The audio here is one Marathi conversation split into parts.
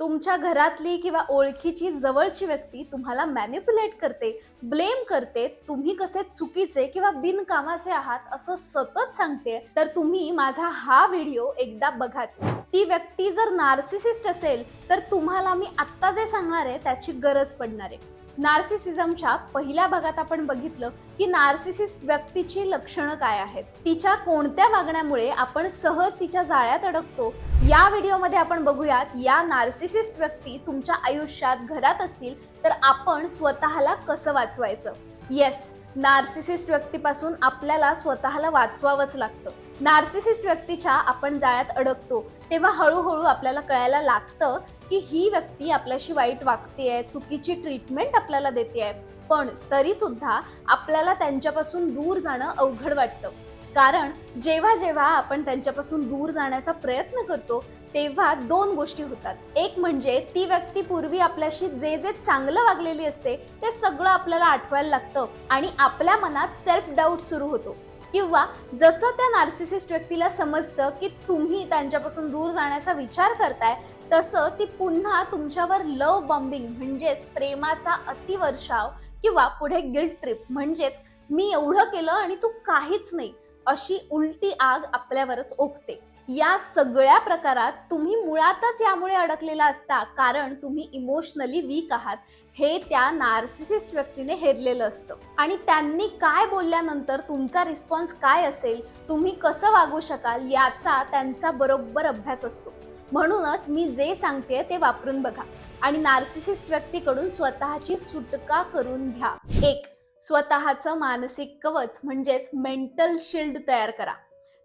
तुमच्या घरातली किंवा ओळखीची जवळची व्यक्ती तुम्हाला मॅनिप्युलेट करते ब्लेम करते तुम्ही कसे चुकीचे किंवा बिनकामाचे आहात असं सतत सांगते. तर तुम्ही माझा हा व्हिडिओ एकदा बघाच. ती व्यक्ती जर नार्सिसिस्ट असेल तर तुम्हाला मी आत्ता जे सांगणार आहे त्याची गरज पडणार आहे. नार्सिसिझमच्या पहिल्या भागात आपण बघितलं की नार्सिसिस्ट व्यक्तीची लक्षणं काय आहेत? तिच्या कोणत्या वागण्यामुळे आपण सहज तिच्या जाळ्यात अडकतो? या व्हिडिओमध्ये आपण बघूयात या नार्सिसिस्ट व्यक्ती तुमच्या आयुष्यात घरात असतील तर आपण स्वतःला कसं वाचवायचं? येस नार्सिसिस्ट व्यक्तीपासून आपल्याला स्वतःला वाचवावंच लागतं. नार्सिसिस्ट व्यक्तीच्या आपण जाळ्यात अडकतो तेव्हा हळूहळू आपल्याला कळायला लागतं की ही व्यक्ती आपल्याशी वाईट वागतेय चुकीची ट्रीटमेंट आपल्याला देते आहे पण तरी सुद्धा आपल्याला त्यांच्यापासून दूर जाणं अवघड वाटतं. कारण जेव्हा जेव्हा आपण त्यांच्यापासून दूर जाण्याचा प्रयत्न करतो तेव्हा दोन गोष्टी होतात. एक म्हणजे ती व्यक्ती पूर्वी आपल्याशी जे जे चांगलं वागलेली असते ते सगळं आपल्याला आठवायला लागतं आणि आपल्या मनात सेल्फ डाऊट सुरू होतो. किंवा जसं त्या नार्सिसिस्ट व्यक्तीला समजतं की तुम्ही त्यांच्यापासून दूर जाण्याचा विचार करताय तसं ती पुन्हा तुमच्यावर लव बॉम्बिंग म्हणजेच प्रेमाचा अतिवर्षाव किंवा पुढे गिल्ट ट्रिप म्हणजेच मी एवढं केलं आणि तू काहीच नाही अशी उलटी आग आपल्यावरच ओकते. या सगळ्या प्रकारात तुम्ही मुळातच यामुळे अडकलेला असता कारण तुम्ही इमोशनली वीक आहात. हे त्या नार्सिसिस्ट व्यक्तीने हेरलेलं असतं. आणि त्यांनी काय बोलल्यानंतर तुमचा रिस्पॉन्स काय असेल तुम्ही कसं वागू शकाल याचा त्यांचा बरोबर अभ्यास असतो. म्हणूनच मी जे सांगते ते वापरून बघा. आणि नार्सिसिस्ट व्यक्तीकडून स्वतःची सुटका करून घ्या. एक स्वतःचं मानसिक कवच म्हणजेच मेंटल शिल्ड तयार करा.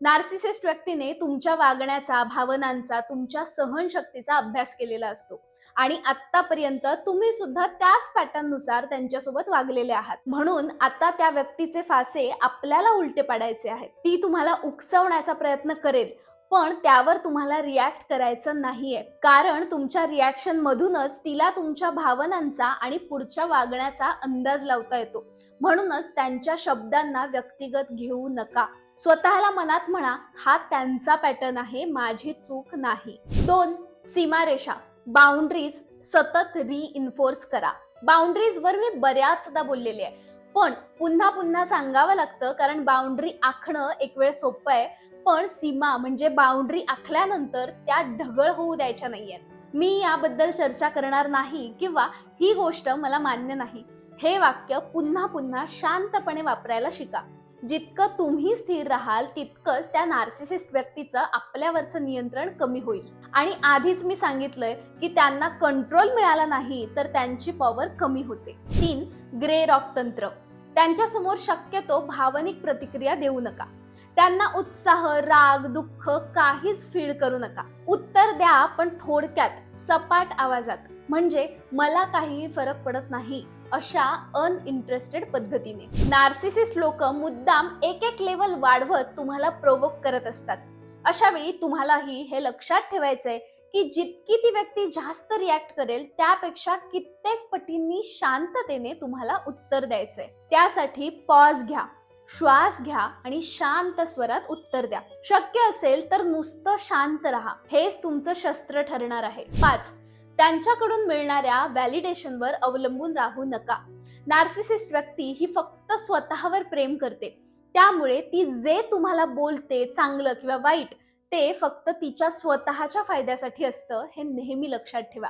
नार्सिसिस्ट व्यक्तीने तुमच्या वागण्याचा भावनांचा तुमच्या सहनशक्तीचा अभ्यास केलेला असतो. आणि आतापर्यंत तुम्ही सुद्धा त्याच पॅटर्ननुसार त्यांच्यासोबत वागलेले आहात. म्हणून आता त्या व्यक्तीचे फासे आपल्याला उलटे पाडायचे आहेत. ती तुम्हाला उकसवण्याचा प्रयत्न करेल. पण त्यावर तुम्हाला रिॲक्ट करायचं नाहीये. कारण तुमच्या रिॲक्शन मधूनच तिला तुमच्या भावनांचा आणि पुढच्या वागण्याचा अंदाज लावता येतो. म्हणूनच त्यांच्या शब्दांना व्यक्तिगत घेऊ नका. स्वतःला मनात म्हणा हा त्यांचा पॅटर्न आहे माझी चूक नाही. दोन सीमारेषा. बाउंड्रीज सतत री करा. बाउंड्रीज वर मी बऱ्याचदा बोललेली आहे. पण पुन्हा पुन्हा सांगावं लागतं कारण बाउंड्री आखणं एक वेळ सोपं आहे पण सीमा म्हणजे बाउंड्री आखल्यानंतर त्या ढगळ होऊ द्यायच्या नाहीयेत. मी याबद्दल चर्चा करणार नाही किंवा ही गोष्ट मला मान्य नाही. हे वाक्य पुन्हा पुन्हा शांतपणे वापरायला शिका. जितकं तुम्ही स्थिर राहाल तितकंच त्या नार्सिसिस्ट व्यक्तीचं आपल्यावरचं नियंत्रण कमी होईल. आणि आधीच मी सांगितलंय की त्यांना कंट्रोल मिळाला नाही तर त्यांची पॉवर कमी होते. तीन ग्रे रॉक तंत्र त्यांच्यासमोर शक्यतो भावनिक प्रतिक्रिया देऊ नका. त्यांना उत्साह राग दुःख काहीच फीड करू नका. उत्तर द्या पण थोडक्यात सपाट आवाजात. म्हणजे मला काहीही फरक पडत नाही अशा अनइंटरेस्टेड पद्धतीने. नार्सिसिस्ट लोक मुद्दाम एक एक लेवल वाढवत तुम्हाला प्रोवोक करत असतात. अशा वेळी तुम्हालाही हे लक्षात ठेवायचंय की जितकी ती व्यक्ती जास्त रिॲक्ट करेल त्यापेक्षा कित्येक पटींनी शांततेने तुम्हाला उत्तर द्यायचंय. त्यासाठी पॉज घ्या श्वास घ्या आणि शांत स्वरात उत्तर द्या. शक्य असेल तर नुसतं शांत राहा. हेच तुमचं शस्त्र ठरणार आहे. पाच त्यांच्याकडून मिळणाऱ्या व्हॅलिडेशनवर अवलंबून राहू नका. नार्सिसिस्ट व्यक्ती ही फक्त स्वतःवर प्रेम करते. त्यामुळे ती जे तुम्हाला बोलते चांगलं किंवा वाईट ते फक्त तिच्या स्वतःच्या फायद्यासाठी असतं हे नेहमी लक्षात ठेवा.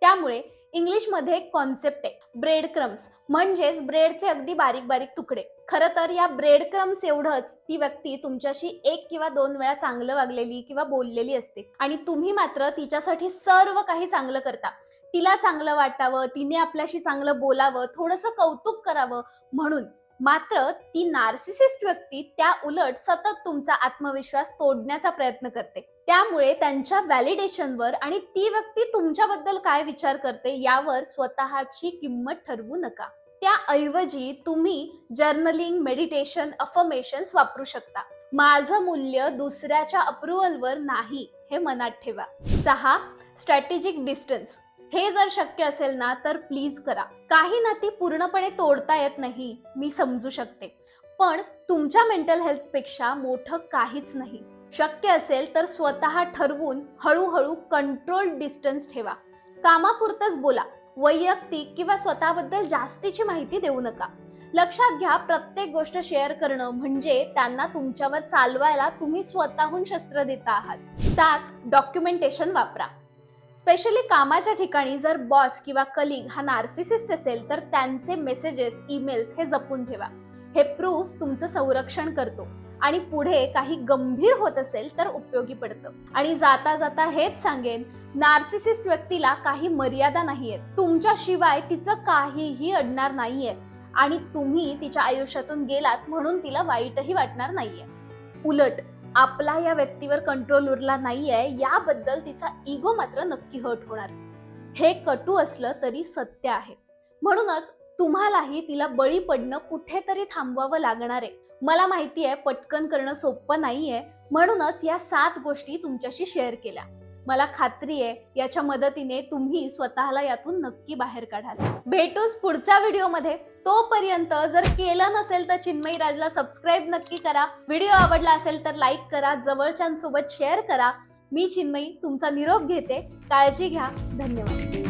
त्यामुळे इंग्लिशमध्ये एक कॉन्सेप्ट आहे ब्रेड क्रम्स म्हणजेच ब्रेडचे अगदी बारीक बारीक तुकडे. खरं तर या ब्रेड क्रम्स एवढंच ती व्यक्ती तुमच्याशी एक किंवा दोन वेळा चांगलं वागलेली किंवा बोललेली असते. आणि तुम्ही मात्र तिच्यासाठी सर्व काही चांगलं करता. तिला चांगलं वाटावं तिने आपल्याशी चांगलं बोलावं थोडंसं कौतुक करावं म्हणून. मात्र ती नार्सिसिस्ट व्यक्ती त्या उलट सतत तुमचा आत्मविश्वास तोडण्याचा प्रयत्न करते. त्यामुळे त्यांच्या व्हॅलिडेशनवर आणि ती व्यक्ती तुमच्याबद्दल काय विचार करते यावर स्वतःची किंमत ठरवू नका. त्याऐवजी तुम्ही जर्नलिंग मेडिटेशन अफर्मेशन्स वापरू शकता. माझं मूल्य दुसऱ्याच्या अप्रुव्हलवर नाही हे मनात ठेवा. सहा स्ट्रॅटेजिक डिस्टन्स हे जर शक्य असेल ना तर प्लीज करा. काही नाती पूर्णपणे तोडता येत नाही मी समजू शकते. पण तुमच्या मेंटल हेल्थपेक्षा मोठं काहीच नाही. शक्य असेल तर स्वतः ठरवून हळूहळू कंट्रोल डिस्टन्स ठेवा. कामापुरतच बोला. वैयक्तिक किंवा स्वतःबद्दल जास्तीची माहिती देऊ नका. लक्षात घ्या प्रत्येक गोष्ट शेअर करणं म्हणजे त्यांना तुमच्यावर चालवायला तुम्ही स्वतःहून शस्त्र देता आहात. सात डॉक्युमेंटेशन वापरा. स्पेशली कामाच्या ठिकाणी जर बॉस किंवा कलिग हा नार्सिसिस्ट असेल तर त्यांचे मेसेजेस ईमेल्स हे जपून ठेवा. हे प्रूफ तुमचं संरक्षण करतो. आणि पुढे काही गंभीर होत असेल तर उपयोगी पडतं. आणि जाता जाता हेच सांगेन नार्सिसिस्ट व्यक्तीला काही मर्यादा नाहीयेत. तुमच्याशिवाय तिचं काहीही अडणार नाहीये. आणि तुम्ही तिच्या आयुष्यातून गेलात म्हणून तिला वाईटही वाटणार नाहीये. उलट आपला या व्यक्तीवर कंट्रोल उरला नाहीये याबद्दल तिचा इगो मात्र नक्की हर्ट होणार. हे कटू असलं तरी सत्य आहे. म्हणूनच तुम्हालाही तिला बळी पडणं कुठेतरी थांबवावं लागणार आहे. मला माहिती आहे पटकन करणं सोपं नाहीये. म्हणूनच या सात गोष्टी तुमच्याशी शेअर केल्या. मला खात्री आहे याच्या मदतीने तुम्ही स्वतःला यातून नक्की बाहेर काढाल. भेटूच पुढच्या व्हिडिओमध्ये. तोपर्यंत जर केलं नसेल तर चिन्मयी राजला सबस्क्राईब नक्की करा. व्हिडिओ आवडला असेल तर लाईक करा जवळच्यांसोबत शेअर करा. मी चिन्मयी तुमचा निरोप घेते. काळजी घ्या. धन्यवाद.